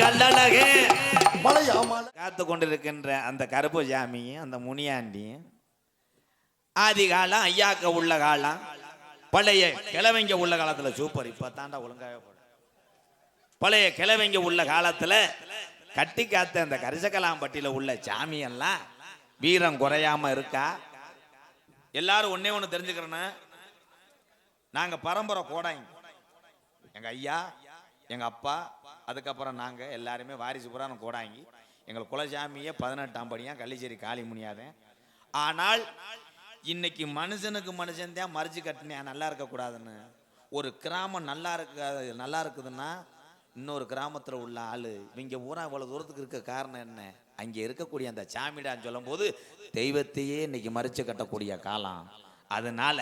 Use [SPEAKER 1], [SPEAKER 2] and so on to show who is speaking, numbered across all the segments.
[SPEAKER 1] கல்லழகே காத்து கொண்டிருக்கின்ற அந்த கருப்பு சாமியும் அந்த முனியாண்டியும் ஆதி காலம் ஐயாக்க உள்ள காலம் பழைய கிழவங்க உள்ள காலத்துல சூப்பர். இப்ப தாண்டா ஒழுங்காக பழைய கிழவங்க உள்ள காலத்துல கட்டி காத்த அந்த கரிசக்கலாம்பட்டியில உள்ள சாமியெல்லாம் வீரம் குறையாம இருக்கா? எல்லாரும் ஒண்ணே ஒண்ணு தெரிஞ்சுக்கிறேன்னு. நாங்க பரம்பரை கோடாங்க எங்க ஐயா எங்க அப்பா அதுக்கப்புறம் நாங்கள் எல்லாருமே வாரிசு புராணம் கோடாங்கி எங்கள் குலசாமியே பதினெட்டாம் படியாக கள்ளிச்சேரி காளிமுனியாதேன் ஆனால் இன்னைக்கு மனுஷனுக்கு மனுஷன் தான் மறிச்சு கட்டினேன் நல்லா இருக்கக்கூடாதுன்னு ஒரு கிராமம் நல்லா இருக்க நல்லா இருக்குதுன்னா இன்னொரு கிராமத்தில் உள்ள ஆள். இவங்க ஊரா இவ்வளோ தூரத்துக்கு இருக்க காரணம் என்ன? அங்கே இருக்கக்கூடிய அந்த சாமிடான்னு சொல்லும்போது தெய்வத்தையே இன்னைக்கு மறிச்சு கட்டக்கூடிய காலம். அதனால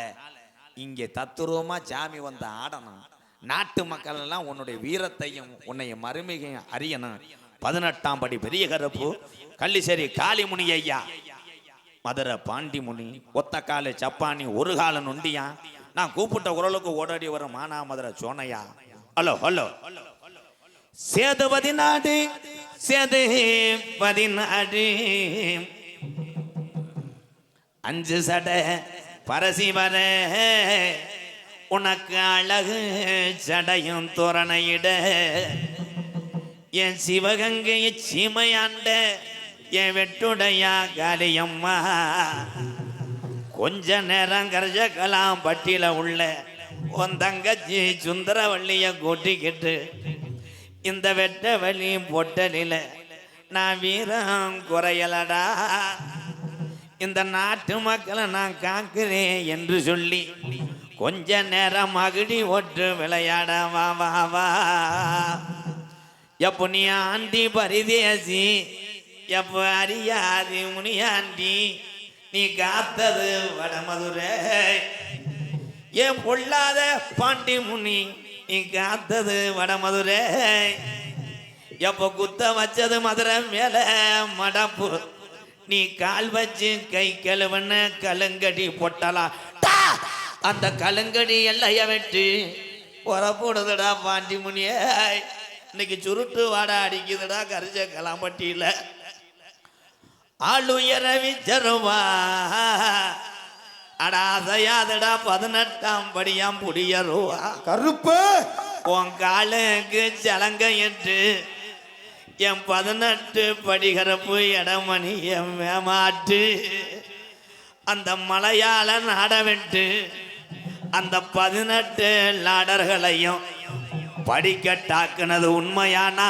[SPEAKER 1] இங்கே தத்துருவமா சாமி வந்த ஆடணும். நாட்டு மக்கள் எல்லாம் உன்னுடைய வீரத்தையும் உன்னைய மருமையும் அறியணும். பதினெட்டாம் படி பெரிய கருப்பு. கள்ளிசேரி காளிமுனி ஐயா. மதுரை பாண்டிமுனி. ஒத்த காலு சப்பானி ஒரு கால நொண்டியா. நான் கூப்பிட்ட குரலுக்கு ஓடாடி வர மானா மதுரை சோனையா. Hello hello. சேதுபதி நாடு சேதுபதி நாடு. அஞ்சு சடை பரசிவர. உனக்கு அழகு சடையும் தோரணையிட. என் சிவகங்கையை சீமையாண்ட என் வெட்டுடையா காளியம்மா. கொஞ்ச நேரம் கரஜக்கலாம் பட்டியில் உள்ள உன் தங்கச்சி சுந்தரவள்ளிய கூட்டிக்கிட்டு இந்த வெட்ட வழி பொட்டலில நான் வீரம் குறையலடா. இந்த நாட்டு மக்களை நான் காக்கிறேன் என்று சொல்லி கொஞ்ச நேரம் மகிடி ஒட்டு விளையாட வா வா வா. எப்போ நீ ஆண்டி பரிதேசி எப்போ அறியாது முனியாண்டி நீ காத்தது வடமதுரை. ஏன் பொல்லாத பாண்டி முனி நீ காத்தது வடமதுரை. எப்போ குத்த வச்சது மதுரை மேல மடப்பு நீ கால் வச்சு கை கழுவன கலங்கடி பொட்டலாம் அந்த கலங்கடி எல்லைய வெட்டு புறப்படுதுடா பாண்டி முனியே. இன்னைக்கு சுருட்டு வாடா அடிக்குதுடா கரிஜ கலாம்பட்டியில ஆளுயர விச்சருவா அடாதையாதடா பதினெட்டாம் படியாம் புடியருவா.
[SPEAKER 2] கருப்பு.
[SPEAKER 1] உன் காலுக்கு சலங்க என்று என் பதினெட்டு படிகரப்பு இடமணி என் மேமாட்டு அந்த மலையாள நாடவிட்டு அந்த பதினெட்டு லாடர்களையும் படிக்கட்டாக்குனது உண்மையானா?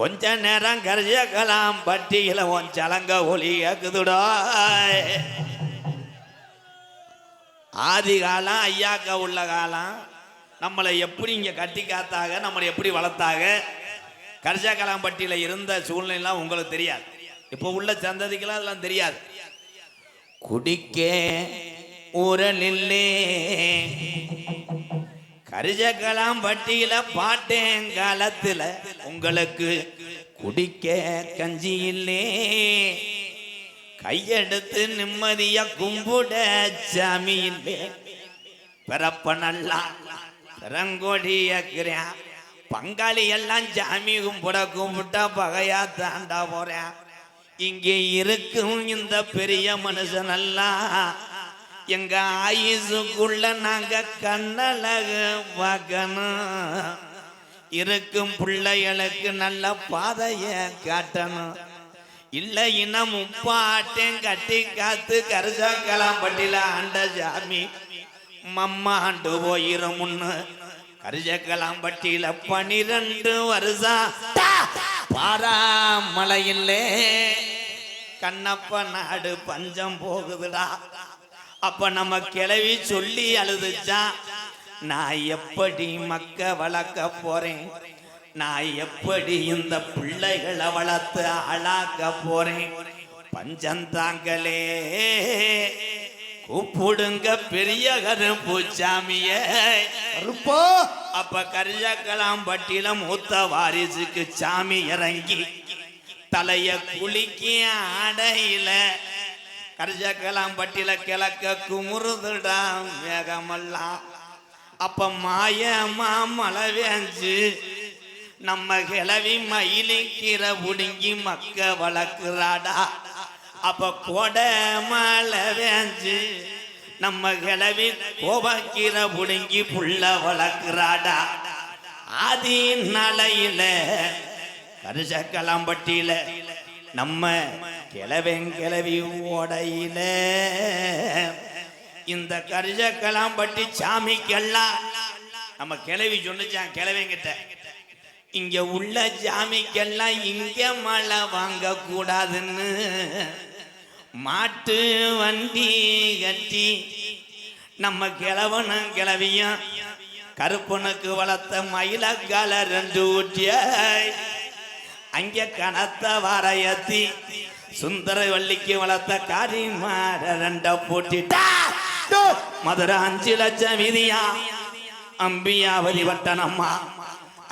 [SPEAKER 1] கொஞ்ச நேரம் கரிஜக்கலாம் பட்டியல உன் சலங்க ஒளி கேக்குதுடா. ஆதி காலம் ஐயாக்கா உள்ள காலம் நம்மளை எப்படி இங்கே கட்டி காத்தாக நம்மளை எப்படி வளர்த்தாக? கரிசாக்கலாம்பட்டியில் இருந்த சூழ்நிலைலாம் உங்களுக்கு தெரியாது. இப்போ உள்ள சந்ததிக்கெல்லாம் அதெல்லாம் தெரியாது. குடிக்க ஊரலில்லே. பாட்டேன் காலத்தில் உங்களுக்கு குடிக்க கஞ்சி இல்லே கையெடுத்து நிம்மதிய கும்பிட சாமி இல்லே பிறப்ப நல்லா பிறங்கொடியாக்குறேன் பங்காளி எல்லாம் சாமி கும்பிட கும்பிட்டா பகையா தாண்டா போறேன் இங்கே இருக்கும் இந்த பெரிய மனுஷனெல்லாம் எங்க ஆயுசுக்குள்ள நாங்க கண்ணழக பார்க்கணும். இருக்கும் பிள்ளைகளுக்கு நல்ல பாதைய காட்டணும். இல்லை இன்னும் முப்பாட்டையும் கட்டி காத்து கரிசக்கலாம்பட்டியில ஆண்ட சாமி மம்மாண்டு போயிரும் முன்னு. கரிசக்கலாம்பட்டியில பனிரெண்டு வருஷம் பாராமலையில்லே கண்ணப்ப நாடு பஞ்சம் போகுதுடா. அப்ப நம்ம கிளவி சொல்லி அழுதுச்சா? நான் எப்படி மக்க வளர்க்க போறேன்? நான் எப்படி இந்த பிள்ளைகளை வளர்த்து ஆளாக்க போறேன்? பஞ்சந்தாங்களே கூப்பிடுங்க பெரிய கருப்பூச்சாமியே
[SPEAKER 2] கருப்பா.
[SPEAKER 1] அப்ப கரிஜக்கலாம் பட்டியில மூத்த வாரிசுக்கு சாமி இறங்கி தலைய குளிக்க ஆடையில கரிஜக்கலாம் பட்டியல கிழக்க குமுறுதுடா வேகமெல்லாம் அப்ப மாயமா மழை வேஞ்சு நம்ம கிளவி மயிலிக்கிற புடுங்கி மக்க வளர்க்குறாடா. அப்ப கொடை மழை வேஞ்சு நம்ம கிளவி கோபக்கிற புடுங்கி புள்ள வளர்க்குறாடா. ஆதி நலையில கரிசக்கலாம்பட்டியில நம்ம கிளவெங்கிளவி ஓடையில இந்த கரிசக்கலாம்பட்டி சாமிக்கெல்லாம் நம்ம கிளவி சொன்னுச்சான் கிளவிங்கிட்ட இங்க உள்ள ஜாமிக்கெல்லாம் இங்க மழை வாங்க கூடாதுன்னு மாட்டு வண்டி கட்டி நம்ம கிழவனும் கிளவியும் கருப்பனுக்கு வளர்த்த மயிலக்கால ரெண்டு ஊட்டியாய் அங்கே கனத்த வாரயத்தி சுந்தர வள்ளிக்கு வளர்த்த காரிமார ரெண்ட போட்டிட்டா. மதுரை அஞ்சு லட்சம் விதியா? அம்பியாவதி வட்டனம்மா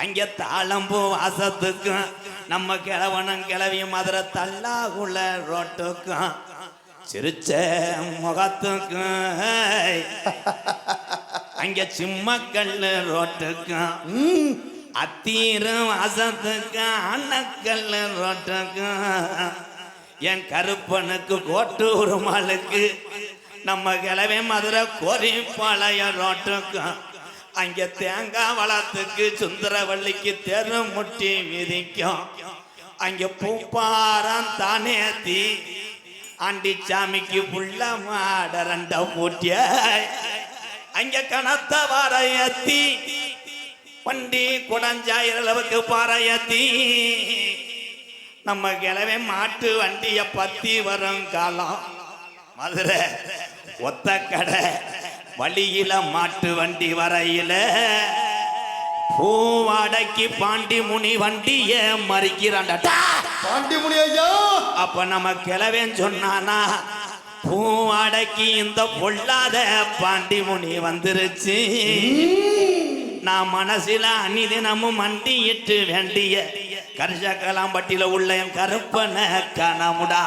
[SPEAKER 1] அங்கே தாளம்பூ வாசத்துக்கும் நம்ம கிழவனும் கிளவி மதுரை தல்லாகுள்ள ரோட்டுக்கும் சிரிச்ச முகத்துக்கும் அங்கே சிம்மக்கல் ரோட்டுக்கும் அத்தீரும் வாசத்துக்கும் அன்னக்கல்லு ரோட்டுக்கும் என் கருப்பனுக்கு கோட்டூர் மாலுக்கு. நம்ம கிளவே மதுரை கோரிப்பாளைய ரோட்டுக்கும் அங்க தேங்காய் வளத்துக்கு சுந்தரவள்ளிக்கு தெரு முட்டி விதிக்கும் அங்க பூப்பாரம் தானேத்தி. ஆண்டிச்சாமிக்கு புள்ள மாட ரெண்ட பூட்டிய அங்க கனத்த வாரையத்தி வண்டி குடஞ்சாயிரளவுக்கு பாறையத்தி. நம்ம கிளவே மாட்டு வண்டிய பத்தி வரும் காலம். மதுரை ஒத்த கடை வழியில மாட்டு வண்டி வரையில. பூவாடைக்கு பாண்டி முனி வண்டிய மறிக்கிறான்டா.
[SPEAKER 2] பாண்டிமுனி ஐயா!
[SPEAKER 1] அப்ப நம்ம கிளவேன் சொன்னானா பூவாடைக்கு இந்த பொல்லாத பாண்டி முனி வந்துருச்சு நான் மனசுல அந்நிதினமும் மண்டியிட்டு வேண்டிய கரிசக்கலாம்பட்டியில உள்ள என் கருப்பன கனமுடா.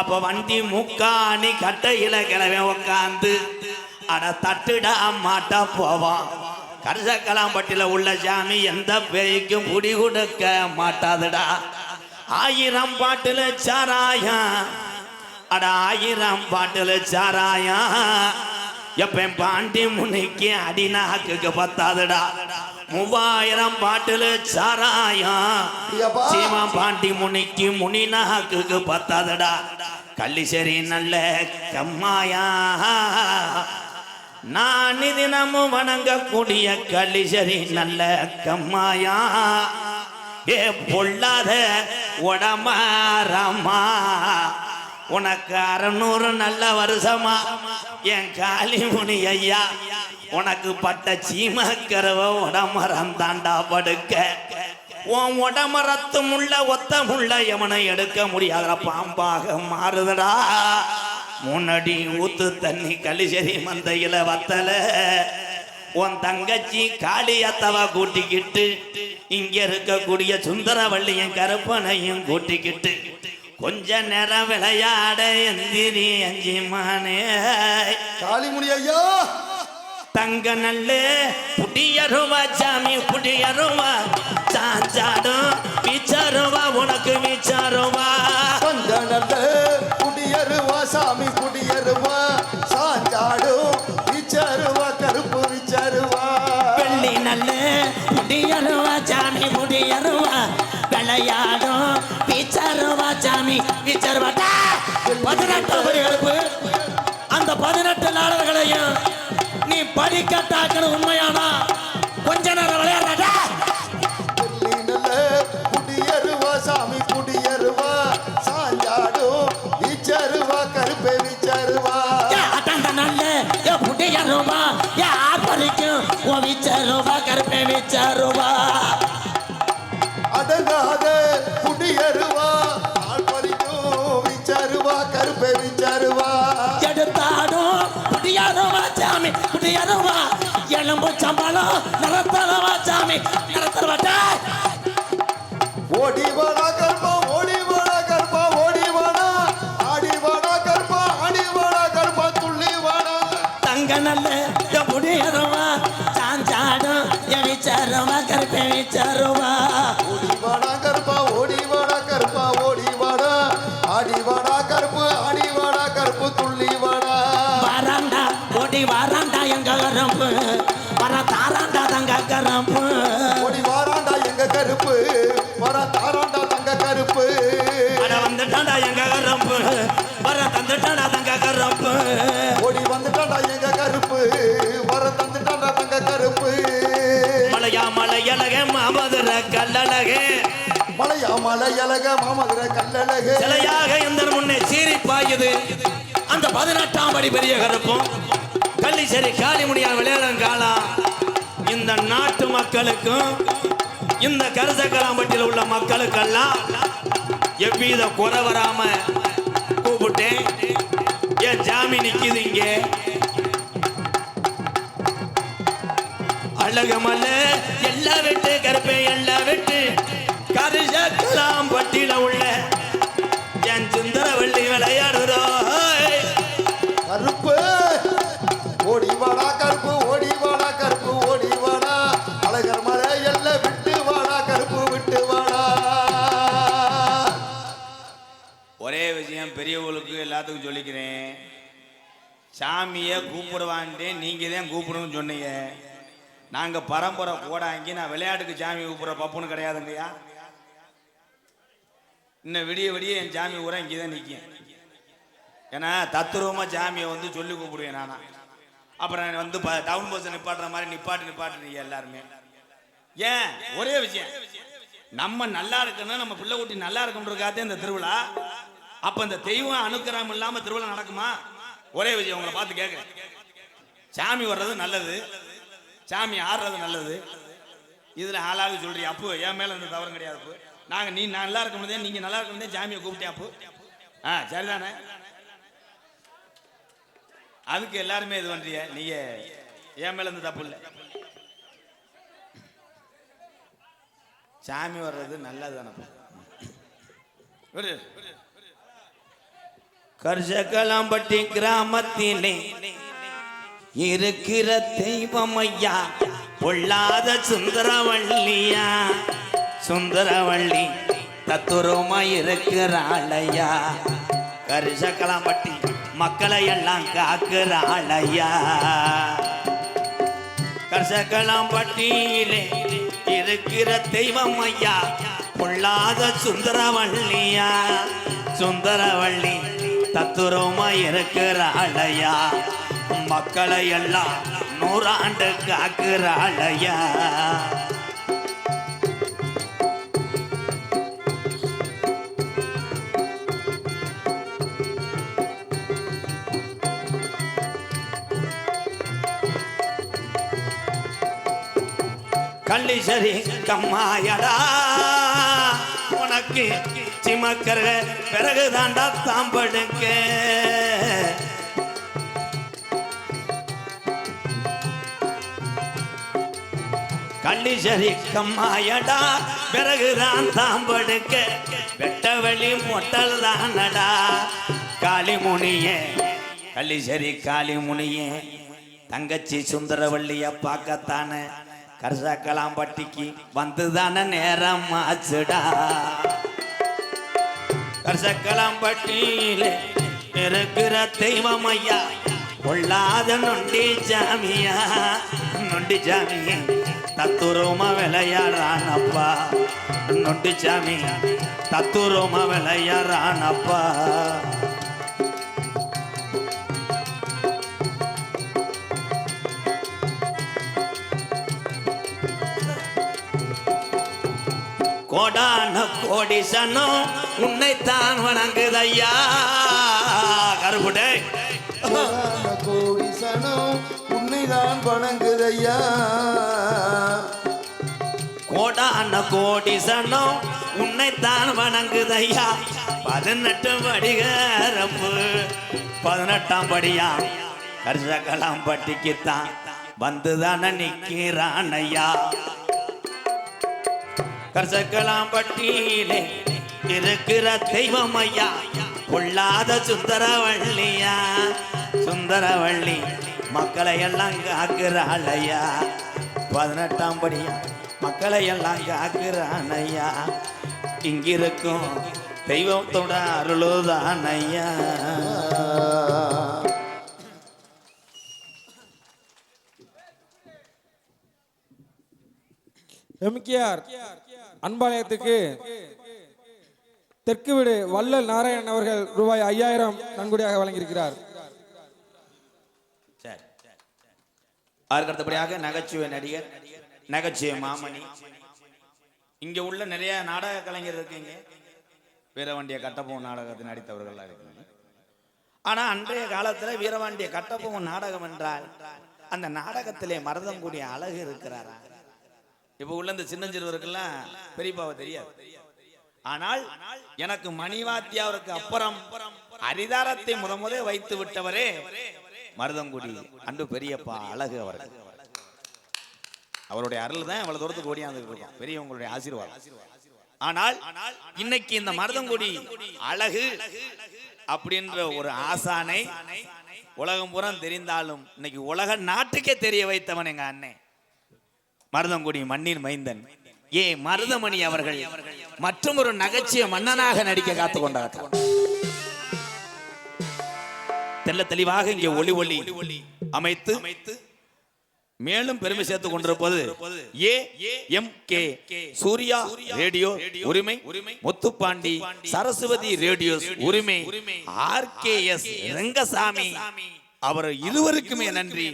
[SPEAKER 1] அப்ப வண்டி முக்காணி கட்டையில கிளவே உட்காந்து அட தட்டுடா மாட்டா போவான் கரிசக்கலாம்பட்டியில உள்ள சாமி எந்த பேய்க்கும் குடி கொடுக்க மாட்டாதுடா. ஆயிரம் பாட்டுல சாராயம் அட ஆயிரம் பாட்டுல சாராயம். எப்ப பாண்டி முனிக்கு அடிநாக்குக்கு பத்தாதுடா. மூவாயிரம் பாட்டுல சாராயம். சீமா பாண்டி முனிக்கு முனிநாக்குக்கு பத்தாதுடா. கள்ளிசரி நல்ல கம்மாயா. நான் தினமும் வணங்கக்கூடிய கள்ளிசரி நல்ல கம்மாயா. ஏ பொல்லாத உடமாரம்மா உனக்கு அறநூறு நல்ல வருஷமா? என் காளிமுனி ஐயா உனக்கு பட்ட சீமக்கரவ உடமரம் தாண்டா படுக்க. உன் உடமரத்தும் உள்ள ஒத்த முள்ள எவனை எடுக்க முடியாத பாம்பாக மாறுதடா. முன்னாடி ஊத்து தண்ணி கலிசரி மந்தையில வத்தல. உன் தங்கச்சி காளியத்தவா கூட்டிக்கிட்டு இங்க இருக்கக்கூடிய சுந்தரவள்ளியும் கருப்பனையும் கூட்டிக்கிட்டு கொஞ்ச நேரம் விளையாட எந்திரி அஞ்சிமானே.
[SPEAKER 2] காளிமுனி ஐயா
[SPEAKER 1] தங்க நல்லே புடியருவா சாமி புடியருவா. சாஞ்சாடும் விச்சாருவா உனக்கு விச்சாருவா.
[SPEAKER 2] கொஞ்ச நல்ல
[SPEAKER 1] பதினெட்டு அந்த பதினெட்டு நாடகங்களையும் நீ படிக்கட்டாக்கணும் உண்மையானா?
[SPEAKER 3] அப்படி எதுவா எலும்பு சம்பளம் நிலத்தலவா சாமி? நிலத்தலவாட்டா
[SPEAKER 2] ஓடி வாடா கர்ப்பா ஓடி வாடா கர்ப்பா ஓடி வாடா ஆடி வாடா கர்ப்பா ஆடி வாடா கர்ப்பா துள்ளி வாடா
[SPEAKER 3] தங்க நல்ல எப்படி எதுவா சாஞ்சாடும் என் விசாரமா கருப்பை விசாரமா.
[SPEAKER 2] ஓடி வாடா கர்ப்பா ஓடி வாடா கர்ப்பா ஓடி வாடா ஆடி வாடா கருப்பு ஆடி வாடா கருப்பு
[SPEAKER 3] துள்ளி வாடா மாமதுர கல்லழகு. சிலையாக எந்த முன்னே சீறி பாயுது அந்த பதினெட்டாம் படி பெரிய கருப்பும். கள்ளிச்சேரி காளிமுடியா விளையாடும் காலம் இந்த நாட்டு மக்களுக்கும் இந்த கருசக்கலாம்பட்டியில் உள்ள மக்களுக்கெல்லாம் எவ்வித குறை வராம கூப்பிட்டேன். ஏன் ஜாமி நிக்குது இங்கே. அழகமல்ல எல்லா வெட்டு கருப்பே எல்லா வெட்டு. கருசக்கலாம்பட்டியில உள்ள என் சுந்தரவள்ளி விளையாடுறோ
[SPEAKER 2] கருப்பு ஓடி வாடா கருப்பு ஓடி வாடா கருப்பு ஓடி வாடா. அழகர் மலை எல்ல விட்டு வாடா கருப்பு விட்டு வாடா.
[SPEAKER 1] ஒரே விஷயம் பெரியவங்களுக்கு எல்லாத்துக்கும் சொல்லிக்கிறேன். சாமியை கூப்பிடுவான்ட்டு நீங்கள் தான் கூப்பிடணும்னு சொன்னீங்க. நாங்கள் பரம்பரை கோடாங்கி நான் விளையாட்டுக்கு சாமி கூப்பிட்ற பப்புன்னு கிடையாதுங்கய்யா. இன்னும் விடிய விடிய என் சாமி ஊரா இங்கே தான் நிற்கும் ஏன்னா தத்துருவமாக சாமியை வந்து சொல்லி கூப்பிடுவேன் நானா. அப்புறம் வந்து டவுன் பஸ் நிப்பாட்டுற மாதிரி நிப்பாட்டு நிப்பாட்டுறீங்க எல்லாருமே. ஏன்? ஒரே விஷயம். நம்ம நல்லா இருக்கணும் நம்ம பிள்ளை குட்டி நல்லா இருக்கணுன்றக்காதே இந்த திருவிழா. அப்ப இந்த தெய்வம் அனுக்கிரகம் இல்லாம திருவிழா நடக்குமா? ஒரே விஷயம் உங்களை பார்த்து கேட்குறேன் சாமி வர்றது நல்லது. சாமி ஆடுறது நல்லது. இதுல ஆளாக சொல்றீங்க அப்போ என் மேல இந்த தவறும் கிடையாது நாங்க நீ நல்லா இருக்க முடியாது நீங்க நல்லா இருக்க முடியாது சாமியை கூப்பிட்டேன் அப்போ. ஆ சரிதானே? அதுக்கு எல்லாருமே இது பண்றிய நீங்க என் மேல இருந்து தப்பு இல்லை. சாமி வர்றது நல்லது தானப்பா கர்ஷகலாம்பட்டி கிராமத்திலே இருக்கிற தெய்வம் ஐயா பொல்லாத சுந்தரவள்ளியா. சுந்தரவள்ளி தத்துரமா இருக்கிறாளையா? கரிசக்கலாம்பட்டி மக்களை எல்லாம் காக்குறாளையா? கரிசக்கலாம்பட்டியிலே இருக்கிற தெய்வம் ஐயா பொல்லாத சுந்தரவள்ளியா? சுந்தரவள்ளி தத்துரமா இருக்கிறாளையா? மக்களை எல்லாம் நூறாண்டு காக்குறாளையா? கள்ளிசரி கம்மாயடா உனக்கு சிமக்கிற பிறகு தாண்டா தாம்படுக்க கள்ளிசரி கம்மாயடா பிறகுதான் தாம்படுக்க வெட்ட வழி மொட்டல் தானடா காளிமுனியே கள்ளி சரி காளிமுனியே. தங்கச்சி சுந்தரவள்ளிய பார்க்கத்தானே? கர்சக்கலாம்பட்டிக்கு வந்துதான நேரம் ஆச்சுடா கர்சக்கலாம்பட்டியிலே இருக்கிற தெய்வம் ஐயா கொள்ளாத நொண்டி ஜாமியா நொண்டி சாமி தத்துருமா விளையாடுறானப்பா நொண்டி ஜாமி தத்துருமா விளையாடுறானப்பா கோடான கோடி சனம் உன்னைத்தான் வணங்குதையா கருப்புடே
[SPEAKER 2] கோடி சனம் உன்னைதான் வணங்குதையா
[SPEAKER 3] கோடான கோடி சனம் உன்னைத்தான் வணங்குதையா பதினெட்டு படிகரப்பு பதினெட்டாம் படியா. கரிசக்கலாம் பட்டிக்குத்தான். வந்துதானே நிக்கிறான் ஐயா கசக்கலாம் பட்டியிலே இருக்கிற தெய்வம் ஐயா கொள்ளாத சுந்தரவள்ளியா? சுந்தரவள்ளி மக்களை எல்லாம் காக்குறாள் ஐயா பதினெட்டாம் படியா மக்களை எல்லாம் காக்குறான் ஐயா இங்கிருக்கும் தெய்வத்தோட அருளுதான் ஐயா
[SPEAKER 4] எம்கேஆர். அன்பாளையத்துக்கு தெற்கு வீடு வள்ளல் நாராயணன் அவர்கள் ரூபாய் ஐயாயிரம் நன்கொடையாக வழங்கியிருக்கிறார்.
[SPEAKER 1] சரி. அதற்கு அடுத்தபடியாக? நகைச்சுவை நடிகர் நகைச்சுவை மாமணி. இங்க உள்ள நிறைய நாடக கலைஞர் இருக்கீங்க வீரவாண்டிய கட்டபொம்மன் நாடகத்தில் நடித்தவர்கள்லாம் இருக்கீங்க. ஆனா அன்றைய காலத்துல வீரவாண்டிய கட்டபொம்மன் நாடகம் என்றால் அந்த நாடகத்திலே மருதங்குடி அழகு இருக்கிறாரா? இப்போ உள்ள இந்த சின்னஞ்சிறுவருக்கெல்லாம் பெரியப்பாவை தெரியாது. ஆனால் எனக்கு மணிவாத்தியாவிற்கு அப்புறம் அரிதாரத்தை முத முத வைத்து விட்டவரே மருதங்குடி அன்பு பெரியப்பா அழகு அவர்கள். அவருடைய அருள் தான் இவ்வளவு தூரத்துக்கு ஓடியாந்து இருக்கோம் பெரியவங்களுடைய ஆசீர்வாதம். ஆனால் இன்னைக்கு இந்த மருதங்குடி அழகு அப்படின்ற ஒரு ஆசானை உலகம் புறம் தெரிந்தாலும் இன்னைக்கு உலக நாட்டுக்கே தெரிய வைத்தவன் எங்க அண்ணன் மருதங்குடி மண்ணின் மைந்தன். ஏ மருதமணி அவர்கள் மற்றும் ஒரு நகைச்சுவை மன்னனாக நடிக்க காத்து கொண்டார் தெல்ல தெளிவாக இங்கே ஒளி ஒளி அமைத்து மேலும் பெருமை சேர்த்துக் கொண்டிருப்பது A M K Surya radio உரிமை முத்துப்பாண்டி சரஸ்வதி ரேடியோஸ் உரிமை ஆர் கே எஸ் ரெங்கசாமி. அவர் இருவருக்குமே நன்றி.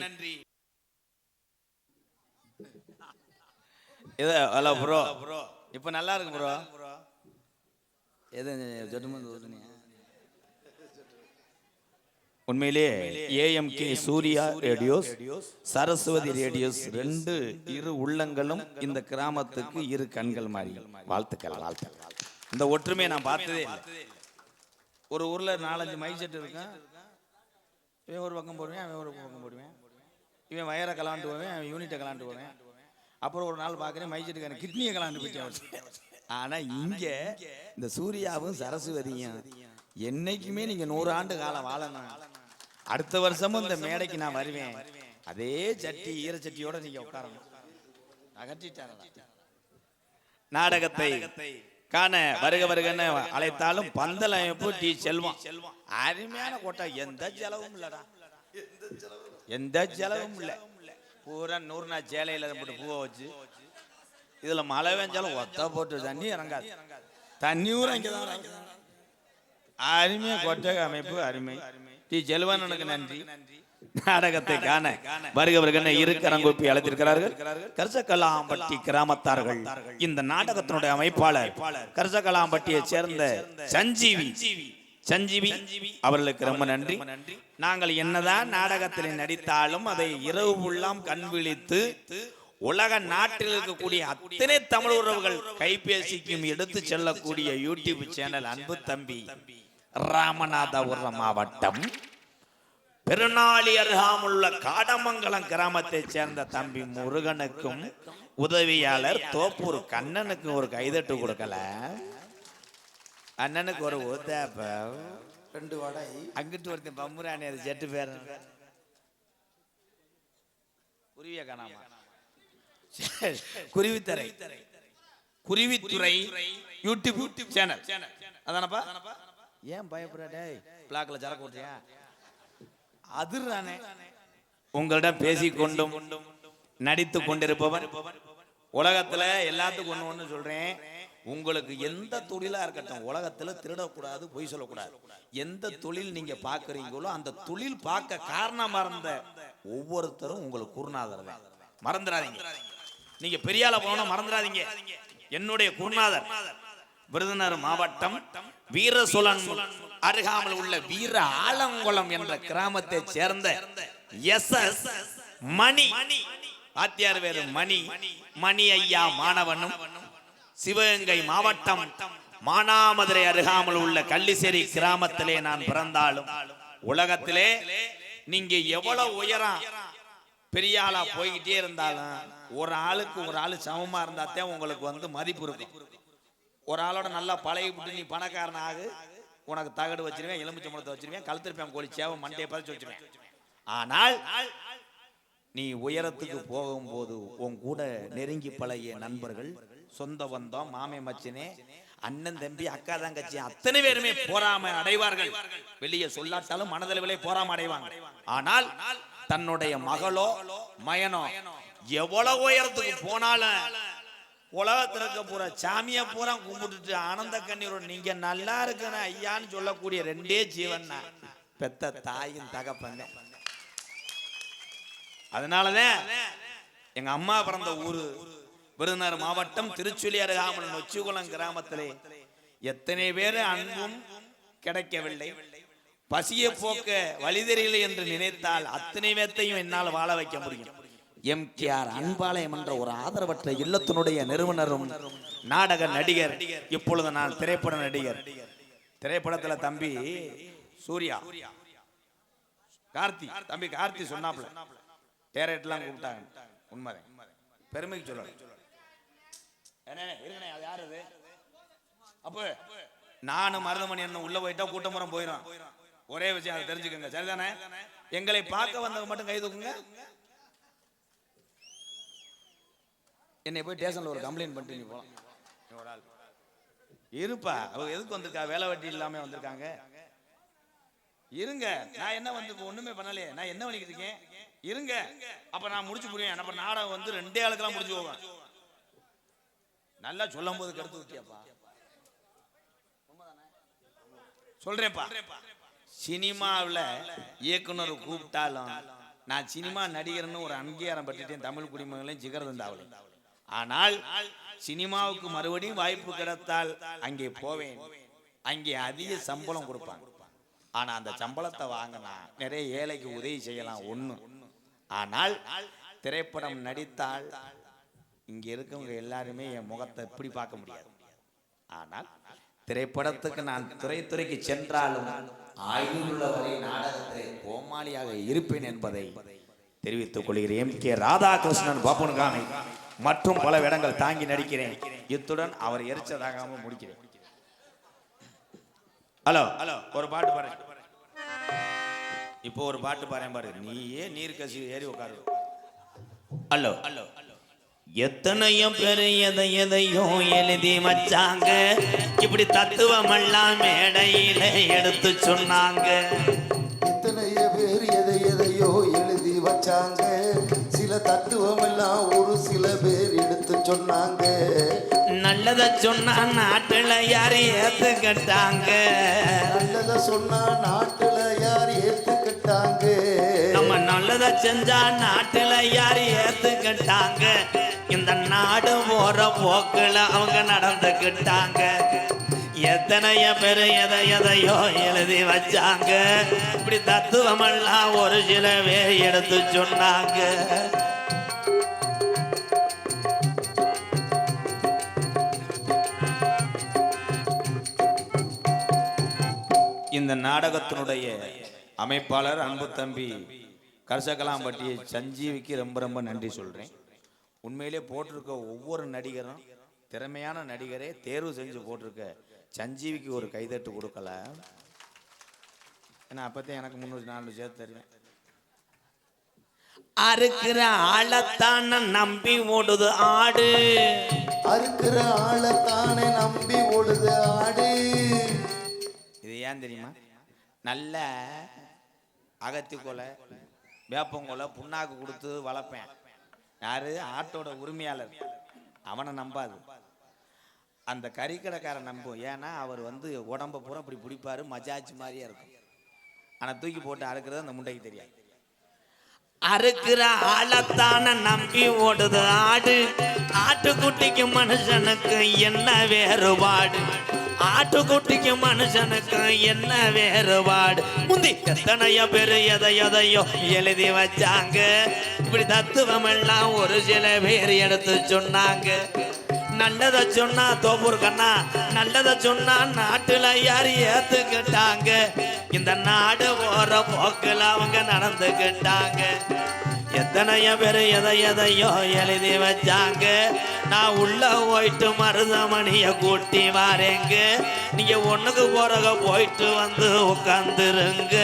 [SPEAKER 1] இது ஹலோ ப்ரோ இப்போ நல்லா இருக்கு ப்ரோ எது ஜட்டுமந்து ஊதுனியா? உண்மையிலே AMK Surya radios Saraswathi radios ரெண்டு இரு உள்ளங்களும் இந்த கிராமத்துக்கு இரு கண்கள் மாதிரி வாழ்த்துக்கள் வாழ்த்துக்கள் இந்த ஒற்றுமையை நான் பார்த்ததே ஒரு ஊர்ல நாலஞ்சு மைக் செட் இருக்கும் இவன் ஒரு பக்கம் போடுவேன் அவன் ஒரு பக்கம் போடுவேன். இவன் வயரை கலாண்டு போவேன் அவன் யூனிட்டை கலாண்டு போவேன். அப்புறம் ஒரு நாள் பார்க்குறேன் மைசெட்டுக்கான கிட்னியை கலாண்டு போயிட்டேன் ஆனால் இங்கே இந்த சூர்யாவும் சரஸ்வதியும் என்னைக்குமே நீங்கள் நூறு ஆண்டு காலம் வாழணும். அடுத்த வருஷமும் இந்த மேடைக்கு நான் வருவேன். அதே சட்டி ஈர சட்டியோட நீங்க உட்காரணும். அகற்றிட்டாரா நாடகத்தை காண வருக வருகன்னு அழைத்தாலும் பந்தல் அமைப்பு டி செல்வம். அருமையான கோட்டை. எந்த செலவும் இல்லடா. எந்த செலவும் இல்லை. பூரா நூறு நாள் சேலையில் போட்டு பூவை வச்சு இதில் மழை பெஞ்சாலும் ஒத்த போட்டு தண்ணி இறங்காது. தண்ணி ஊரம் இங்கதான் இறங்கும். அருமையா கொட்டக அமைப்பு அருமை. டி. செல்வனனுக்கு நன்றி. நாடகத்தை காண வருக வருகன இரு அழைத்திருக்கிறார்கள். கர்சகலாம்பட்டி கிராமத்தார்கள். இந்த நாடகத்தினுடைய அமைப்பாளர் கரிசக்கலாம்பட்டியை சேர்ந்த சஞ்சீவி. சஞ்சீவி அவர்களுக்கு ரொம்ப நன்றி. நாங்கள் என்னதான் நாடகத்தில் நடித்தாலும் அதை இரவு உள்ளாம் கண் விழித்து உலக நாட்டில் இருக்கக்கூடிய அத்தனை தமிழ் உறவுகள் கைபேசிக்கும் எடுத்து செல்லக்கூடிய யூடியூப் சேனல் அன்பு தம்பி ராமநாதபுரம் மாவட்டம். பெருநாளி அருகாமுள்ள காடமங்கலம் கிராமத்தைச் சேர்ந்த தம்பி முருகனுக்கும் உதவியாளர் தோப்பூர் கண்ணனுக்கும் ஒரு கைதட்டு கொடுக்கல. அண்ணனுக்கு ஒரு உதப்ப
[SPEAKER 2] ரெண்டு வடை.
[SPEAKER 1] அங்கிட்டு ஒருத்தன் பம்புராணி அது ஜெட்டு பேர். குருவிய காணாம. குருவித்தரை குருவித்துறை. யூடியூப் சேனல் அதானப்பா? ஏன் பயப்படுற பிளாக்ல சரக்கு ஓட்டியா அதிர்றானே. உங்களிடம் பேசிக்கொண்டும் நடித்து கொண்டிருப்பவன் உலகத்துல எல்லாத்துக்கும் ஒண்ணு ஒண்ணு சொல்றேன். உங்களுக்கு எந்த தொழிலாக இருக்கட்டும் உலகத்தில் திருடக்கூடாது பொய் சொல்லக்கூடாது. எந்த தொழில் நீங்கள் பார்க்குறீங்களோ அந்த தொழில் பார்க்க காரணமாக இருந்த ஒவ்வொருத்தரும் உங்களுக்கு குருநாதர் தான். மறந்துடாதீங்க. நீங்கள் பெரியால போனா மறந்துடாதீங்க. என்னுடைய குருநாதர் விருதுநகர் மாவட்டம் வீரசோழன் அருகாமல் உள்ள வீர ஆலங்குளம் என்ற கிராமத்தை சேர்ந்த எஸ் எஸ் மணி. வாத்தியார் வேறு மணி. மணி ஐயா மாணவனும் சிவகங்கை மாவட்டம் மானாமதுரை அருகாமல் உள்ள கள்ளிசேரி கிராமத்திலே நான் பிறந்தாலும் உலகத்திலே நீங்க எவ்வளவு உயரம் பெரிய ஆளா போய்கிட்டே இருந்தாலும் ஒரு ஆளுக்கு ஒரு ஆளு சமமா இருந்தாத்தே உங்களுக்கு வந்து மதிப்பு இருக்கும். ஒரு ஆளோட நல்லா பழகிவிட்டு நீ பணக்காரன் ஆகு. உனக்கு தகடு வச்சிருவேன் எலுமிச்சம்பழத்தை வச்சிருவேன் கழுத்திருப்பேன் கோழி சேவை மண்டையை பதிச்சு வச்சிருவேன். ஆனால் நீ உயரத்துக்கு போகும்போது உன் கூட நெருங்கி பழகிய நண்பர்கள் சொந்த பந்தம் மாமே மச்சினே. அண்ணன் தம்பி அக்கா தங்கச்சி அத்தனை பேருமே போராம அடைவார்கள். வெளியே சொல்லாட்டாலும் மனதளவிலே போராம அடைவாங்க. ஆனால் தன்னுடைய மகளோ மயனோ எவ்வளவு உயரத்துக்கு போனாலும் உலகத்துல இருக்க பூரா சாமியை பூரா கும்பிட்டுட்டு ஆனந்த கண்ணீரோட நீங்க நல்லா இருக்கிற ஐயான்னு சொல்லக்கூடிய ரெண்டே ஜீவன் பெத்த தாயும் தகப்பங்க அதனாலதான் எங்க அம்மா பிறந்த ஊரு விருதுநகர் மாவட்டம் திருச்சுழி அருகாமல் நொச்சிகுளம் கிராமத்திலே எத்தனை பேர் அன்பும் கிடைக்கவில்லை. பசிய போக்க வழி தெரியல என்று நினைத்தால் அத்தனை பேர்த்தையும் என்னால் வாழ வைக்க முடியும். எம் கே ஆர் அன்பாலயம் என்ற ஒரு ஆதரவற்ற இல்லத்தினுடைய நிறுவனரும் நாடக நடிகர் இப்பொழுது நான் திரைப்பட நடிகர். திரைப்படத்துல தம்பி சூர்யா. கார்த்தி தம்பி கார்த்தி சொன்னாப்ல. டேரக்ட்லாம் கூப்பிட்டாங்க. உண்மை பெருமைக்கு சொல்லணும். இருங்கண்ணே, அது யாரு அது? அப்போ நானும் மருதமணி என்ன உள்ள போயிட்டா கூட்டமுறம் போயிடும் ஒரே விஷயம் அதை தெரிஞ்சுக்கோங்க. சரிதானே? எங்களை பார்க்க வந்தவங்க மட்டும் கை தூக்குங்க. என்னை போய் ஸ்டேஷன்ல ஒரு கம்ப்ளைண்ட் பண்ணிட்டு நீ போலாம். ஒரு ஆள். இருப்பா. அவங்க எதுக்கு வந்திருக்கா? வேலை வட்டி இல்லாம வந்திருக்காங்க. இருங்க. நான் என்ன வந்து ஒண்ணுமே பண்ணலையே. நான் என்ன பண்ணிக்கிட்டு இருக்கேன்? இருங்க. அப்ப நான் முடிச்சு புரியும். நம்ம நாடகம் வந்து ரெண்டே ஆளுக்கெல்லாம் முடிச்சு போவேன். நல்லா சொல்லும் போது கருத்து விட்டியாப்பா சொல்றேன்ப்பா. சினிமாவில் இயக்குனர் கூப்பிட்டாலும் நான் சினிமா நடிகர்னு ஒரு அங்கீகாரம் பெற்றுட்டேன் தமிழ் குடிமகளையும் ஜிகர்தந்தாவில் ஆனால் சினிமாவுக்கு மறுபடியும் வாய்ப்பு கிடைத்தால் அங்கே போவேன். அங்கே அதிக சம்பளம் கொடுப்பாங்க. ஆனா அந்த சம்பளத்தை வாங்கினா நிறைய ஏழைக்கு உதவி செய்யலாம் ஒண்ணு. ஆனால் திரைப்படம் நடித்தால் இங்க இருக்கவங்க எல்லாருமே என் முகத்தை இப்படி பார்க்க முடியாது? ஆனால் திரைப்படத்துக்கு நான் துறைத்துறைக்கு சென்றாலும் ஆயுளுள்ள வரை நாடகத்திலே கோமாளியாக இருப்பேன் என்பதை தெரிவித்துக் கொள்கிறேன். M K. ராதாகிருஷ்ணன் பாப்புனுகாமி மற்றும் பல இடங்கள் தாங்கி நடிக்கிறேன். இத்துடன் அவர் எரிச்சதாகாம முடிக்கிறேன். ஹலோ ஹலோ ஒரு பாட்டு பாரு இப்போ ஒரு பாட்டு பாரு பாரு. நீயே நீர் கசி ஏறி உட்காரு. ஹலோ. ஹலோ. எத்தனையோ பேர் எதை எதையோ எழுதி வச்சாங்க. இப்படி தத்துவமெல்லாம் மேடையில எடுத்து சொன்னாங்க.
[SPEAKER 2] எத்தனைய பேர் எதை எதையோ எழுதி வச்சாங்க. சில தத்துவம் எல்லாம் ஒரு சில பேர் எடுத்து சொன்னாங்க.
[SPEAKER 1] நல்லத சொன்னா நாட்டுல யாரு ஏத்துக்கிட்டாங்க?
[SPEAKER 2] நல்லத சொன்னா நாட்டுல யார் ஏத்துக்கிட்டாங்க?
[SPEAKER 1] நம்ம நல்லத செஞ்சா நாட்டுல யாரு ஏத்துக்கிட்டாங்க? இந்த நாடு போற போக்குல அவங்க நடந்துக்கிட்டாங்க. எத்தனைய பேர் எதை எதையோ எழுதி வச்சாங்க. இப்படி தத்துவமெல்லாம் ஒரு சில பேர் எடுத்து சொன்னாங்க. இந்த நாடகத்தினுடைய அமைப்பாளர் அன்பு தம்பி கரசகலாம்பட்டியை சஞ்சீவிக்கு ரொம்ப ரொம்ப நன்றி சொல்றேன். உண்மையிலே போட்டிருக்க ஒவ்வொரு நடிகரும் திறமையான நடிகரே தேர்வு செஞ்சு போட்டிருக்க சஞ்சீவிக்கு ஒரு கைதட்டு கொடுக்கல. ஏன்னா அப்பத்தான் எனக்கு முன்னூற்றி நாலு சேர்த்து தருவேன். அறுக்கிற ஆளத்தான நம்பி ஓடுது ஆடு.
[SPEAKER 2] அறுக்கிற ஆளைத்தானே நம்பி ஓடுது ஆடு.
[SPEAKER 1] இது ஏன் தெரியுமா? நல்ல அகத்தி கொலை வேப்பங்கொலை புண்ணாக்கு கொடுத்து வளர்ப்பேன். யாரு? ஆட்டோட உரிமையாளர். அவனை நம்பாது. அந்த கறிக்கடைக்காரன் நம்பும். ஏன்னா அவர் வந்து உடம்ப பூரா இப்படி பிடிப்பாரு. மஜாஜ் மாதிரியே இருக்கும். ஆனால் தூக்கி போட்டு அறுக்கிறது அந்த முண்டைக்கு தெரியாது. அறுக்கிற ஆளத்தான நம்பி ஓடுது ஆடு. ஆட்டுக்குட்டிக்கு மனுஷனுக்கு என்ன வேறுபாடு? ஆட்டுக்குட்டிக்கு மனுஷனுக்கு என்ன வேறுபாடு? முந்தி எத்தனையோ பேரு எதை எதையோ எழுதி வச்சாங்க. இப்படி தத்துவம் எல்லாம் ஒரு சில பேர் எடுத்து சொன்னாங்க. நல்லத சொன்னா தோப்பூர் கண்ணா நல்லத சொன்னா நாட்டுல யார் ஏத்துக்கிட்டாங்க? இந்த நாடு போற போக்கில் அவங்க நடந்துக்கிட்டாங்க. எத்தனையோ பேர் எதை எதையோ எழுதி வச்சாங்க. நான் உள்ள போயிட்டு மருதமணிய கூட்டி வாரேங்க. நீங்க ஒண்ணுக்கு போறக போயிட்டு வந்து உட்காந்துருங்க